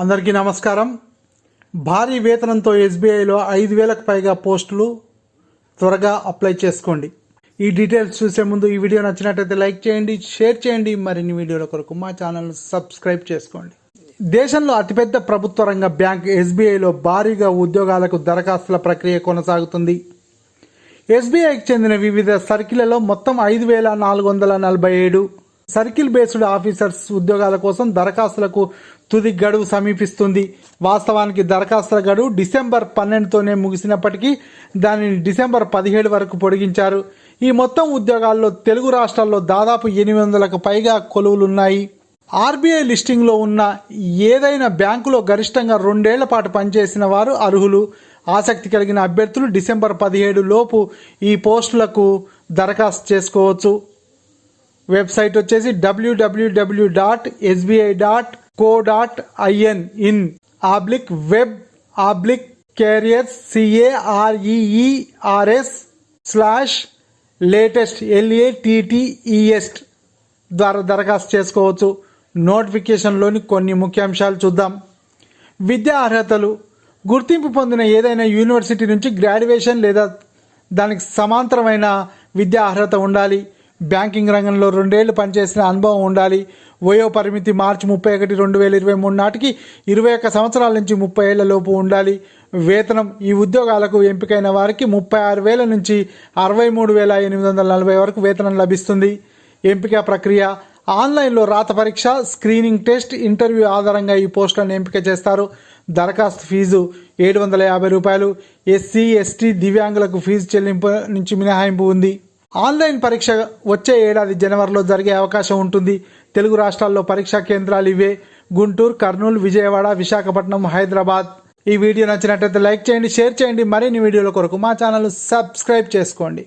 అందరికీ నమస్కారం. భారీ వేతనంతో ఎస్బీఐలో ఐదు వేలకు పైగా పోస్టులు త్వరగా అప్లై చేసుకోండి. ఈ డీటెయిల్స్ చూసే ముందు ఈ వీడియో నచ్చినట్లయితే లైక్ చేయండి షేర్ చేయండి మరిన్ని వీడియోల కొరకు మా ఛానల్ సబ్స్క్రైబ్ చేసుకోండి. దేశంలో అతిపెద్ద ప్రభుత్వ రంగ బ్యాంక్ ఎస్బీఐలో భారీగా ఉద్యోగాలకు దరఖాస్తుల ప్రక్రియ కొనసాగుతుంది. ఎస్బీఐకి చెందిన వివిధ సర్కిళ్ళలో మొత్తం ఐదు వేల నాలుగు వందల నలభై ఏడు సర్కిల్ బేస్డ్ ఆఫీసర్స్ ఉద్యోగాల కోసం దరఖాస్తులకు తుది గడువు సమీపిస్తుంది. వాస్తవానికి దరఖాస్తుల గడువు డిసెంబర్ పన్నెండుతోనే ముగిసినప్పటికీ దానిని డిసెంబర్ పదిహేడు వరకు పొడిగించారు. ఈ మొత్తం ఉద్యోగాల్లో తెలుగు రాష్ట్రాల్లో దాదాపు ఎనిమిది వందలకు పైగా కొలువులున్నాయి. ఆర్బీఐ లిస్టింగ్లో ఉన్న ఏదైనా బ్యాంకులో గరిష్టంగా రెండేళ్ళ పాటు పనిచేసిన వారు అర్హులు. ఆసక్తి కలిగిన అభ్యర్థులు డిసెంబర్ పదిహేడు లోపు ఈ పోస్టులకు దరఖాస్తు చేసుకోవచ్చు. వెబ్సైట్ వచ్చేసి WWW dot SBI dot co dot IN in oblique web oblique careers CAREERS slash latest LATTEST ద్వారా దరఖాస్తు చేసుకోవచ్చు. నోటిఫికేషన్లోని కొన్ని ముఖ్యాంశాలు చూద్దాం. విద్యా అర్హతలు. గుర్తింపు పొందిన ఏదైనా యూనివర్సిటీ నుంచి గ్రాడ్యుయేషన్ లేదా దానికి సమాంతరమైన విద్యా అర్హత ఉండాలి. బ్యాంకింగ్ రంగంలో రెండేళ్ళు పనిచేసిన అనుభవం ఉండాలి. వయో పరిమితి మార్చి ముప్పై ఒకటి రెండు వేల ఇరవై మూడు నాటికి ఇరవై ఒక్క సంవత్సరాల నుంచి ముప్పై ఏళ్ళ లోపు ఉండాలి. వేతనం ఈ ఉద్యోగాలకు ఎంపికైన వారికి ముప్పై ఆరు వేల నుంచి అరవై మూడు వేల ఎనిమిది వందల నలభై వరకు వేతనం లభిస్తుంది. ఎంపిక ప్రక్రియ ఆన్లైన్లో రాత పరీక్ష స్క్రీనింగ్ టెస్ట్ ఇంటర్వ్యూ ఆధారంగా ఈ పోస్టులను ఎంపిక చేస్తారు. దరఖాస్తు ఫీజు ఏడు వందల యాభై రూపాయలు. ఎస్సీ ఎస్టీ దివ్యాంగులకు ఫీజు చెల్లింపు నుంచి మినహాయింపు ఉంది. ఆన్లైన్ పరీక్ష వచ్చే ఏడాది జనవరిలో జరిగే అవకాశం ఉంటుంది. తెలుగు రాష్ట్రాల్లో పరీక్షా కేంద్రాలు ఇవే. గుంటూరు కర్నూలు విజయవాడ విశాఖపట్నం హైదరాబాద్. ఈ వీడియో నచ్చినట్లయితే లైక్ చేయండి షేర్ చేయండి. మరిన్ని వీడియోల కొరకు మా ఛానల్ సబ్స్క్రైబ్ చేసుకోండి.